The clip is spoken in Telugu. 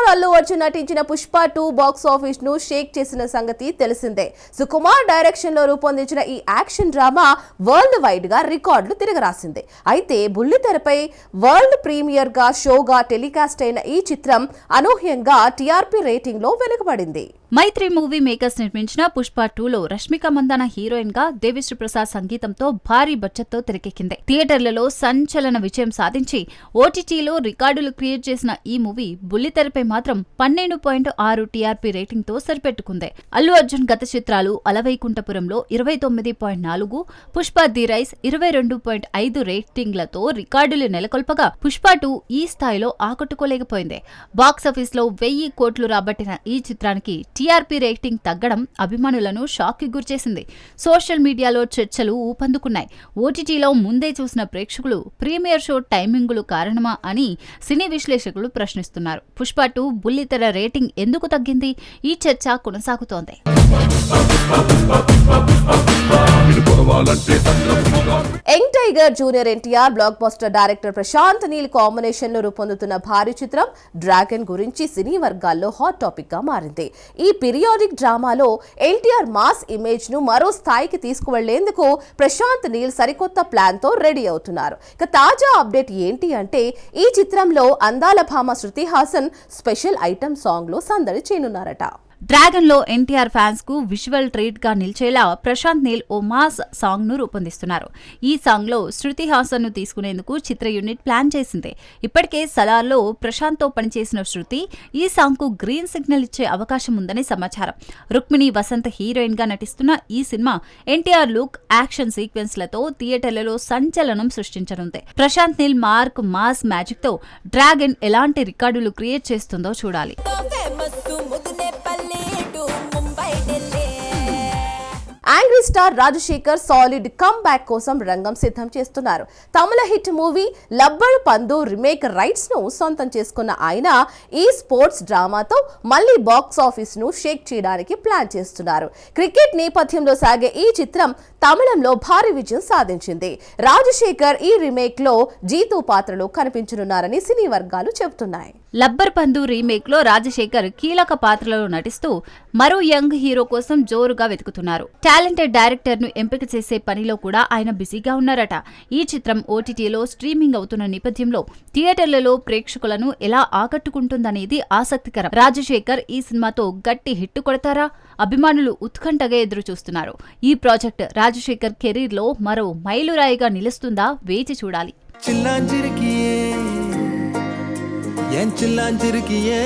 స్టార్ అల్లు అర్జున్ నటించిన పుష్ప టూ బాక్స్ ఆఫీస్ను షేక్ చేసిన సంగతి తెలిసిందే. సుకుమార్ డైరెక్షన్లో రూపొందించిన ఈ యాక్షన్ డ్రామా వరల్డ్ వైడ్గా రికార్డులు తిరగరాసింది. అయితే బుల్లితెరపై వరల్డ్ ప్రీమియర్గా షోగా టెలికాస్ట్ అయిన ఈ చిత్రం అనూహ్యంగా టీఆర్పీ రేటింగ్లో వెనుకబడింది. మైత్రి మూవీ మేకర్స్ నిర్మించిన పుష్ప టూలో రష్మిక మందాన హీరోయిన్గా దేవిశ్రీ ప్రసాద్ సంగీతంతో భారీ బడ్జెట్తో తెరకెక్కింది. థియేటర్లలో సంచలన విజయం సాధించి ఓటీటీలో రికార్డులు క్రియేట్ చేసిన ఈ మూవీ బుల్లితెరపై మాత్రం పన్నెండు పాయింట్ ఆరు టీఆర్పీ రేటింగ్తో సరిపెట్టుకుంది. అల్లు అర్జున్ గత చిత్రాలు అలవైకుంఠపురంలో ఇరవై తొమ్మిది పాయింట్ నాలుగు పుష్ప ది రైస్ ఇరవై రెండు పాయింట్ ఐదు రేటింగ్లతో రికార్డులు నెలకొల్పగా పుష్ప టూ ఈ స్థాయిలో ఆకట్టుకోలేకపోయింది. బాక్సాఫీస్లో వెయ్యి కోట్లు రాబట్టిన ఈ చిత్రానికి టీఆర్పీ రేటింగ్ తగ్గడం అభిమానులను షాక్కి గురిచేసింది. సోషల్ మీడియాలో చర్చలు ఊపందుకున్నాయి. ఓటీటీలో ముందే చూసిన ప్రేక్షకులు ప్రీమియర్ షో టైమింగులు కారణమా అని సినీ విశ్లేషకులు ప్రశ్నిస్తున్నారు. పుష్ప టూ బుల్లితెర రేటింగ్ ఎందుకు తగ్గింది? ఈ చర్చ కొనసాగుతోంది. Young junior NTR blockbuster director Prashanth Neel కాంబినేషన్లో రూపొందుతున్న భారీ చిత్రం డ్రాగన్ గురించి సినీ వర్గాల్లో హాట్ టాపిక్గా మారింది. ఈ పీరియాడిక్ డ్రామాలో ఎన్టీఆర్ మాస్ ఇమేజ్ను మరో స్థాయికి తీసుకువెళ్ళేందుకు ప్రశాంత్ నీల్ సరికొత్త ప్లాన్తో రెడీ అవుతున్నారు. ఇక తాజా అప్డేట్ ఏంటి అంటే ఈ చిత్రంలో అందాల భామ శృతి హాసన్ స్పెషల్ ఐటమ్ సాంగ్లో సందడి చేయనున్నారట. డ్రాగన్లో ఎన్టీఆర్ ఫ్యాన్స్కు విజువల్ ట్రీట్గా నిలిచేలా ప్రశాంత్ నీల్ ఓ మాస్ సాంగ్ను రూపొందిస్తున్నారు. ఈ సాంగ్లో శృతి హాసన్ను తీసుకునేందుకు చిత్ర యూనిట్ ప్లాన్ చేసింది. ఇప్పటికే సలార్లో ప్రశాంత్తో పనిచేసిన శృతి ఈ సాంగ్కు గ్రీన్ సిగ్నల్ ఇచ్చే అవకాశం ఉందని సమాచారం. రుక్మిణి వసంత్ హీరోయిన్గా నటిస్తున్న ఈ సినిమా ఎన్టీఆర్ లుక్ యాక్షన్ సీక్వెన్స్లతో థియేటర్లలో సంచలనం సృష్టించనుంది. ప్రశాంత్ నీల్ మార్క్ మాస్ మ్యాజిక్తో డ్రాగన్ ఎలాంటి రికార్డులు క్రియేట్ చేస్తుందో చూడాలి. Movie star Rajasekhar solid comeback కోసం రంగం సిద్ధం చేస్తున్నారు. Tamil hit movie Lubber Pandhu remake రైట్స్ను సొంతం చేసుకున్న ఆయన ఈ స్పోర్ట్స్ డ్రామాతో మళ్ళీ బాక్స్ ఆఫీస్ను షేక్ చేయడానికి ప్లాన్ చేస్తున్నారు. క్రికెట్ నేపథ్యంలో సాగే ఈ చిత్రం తమిళంలో భారీ విజయం సాధించింది. రాజశేఖర్ ఈ రీమేక్లో జీతు పాత్రలో కనిపించనున్నారని సినీ వర్గాలు చెబుతున్నాయి. లబ్బర్ పందు రీమేక్లో రాజశేఖర్ కీలక పాత్రలో నటిస్తూ మరో యంగ్ హీరో కోసం జోరుగా వెతుకుతున్నారు. టాలెంటెడ్ డైరెక్టర్ను ఎంపిక చేసే పనిలో కూడా ఆయన బిజీగా ఉన్నారట. ఈ చిత్రం ఓటీటీలో స్ట్రీమింగ్ అవుతున్న నేపథ్యంలో థియేటర్లలో ప్రేక్షకులను ఎలా ఆకట్టుకుంటుందనేది ఆసక్తికరం. రాజశేఖర్ ఈ సినిమాతో గట్టి హిట్ కొడతారా? అభిమానులు ఉత్కంఠగా ఎదురు చూస్తున్నారు ఈ ప్రాజెక్ట్ రాజశేఖర్ కెరీర్లో మరో మైలురాయిగా నిలుస్తుందా వేచి చూడాలి. చిల్లాంజిరికియే ఏం చిల్లాంజిరికియే?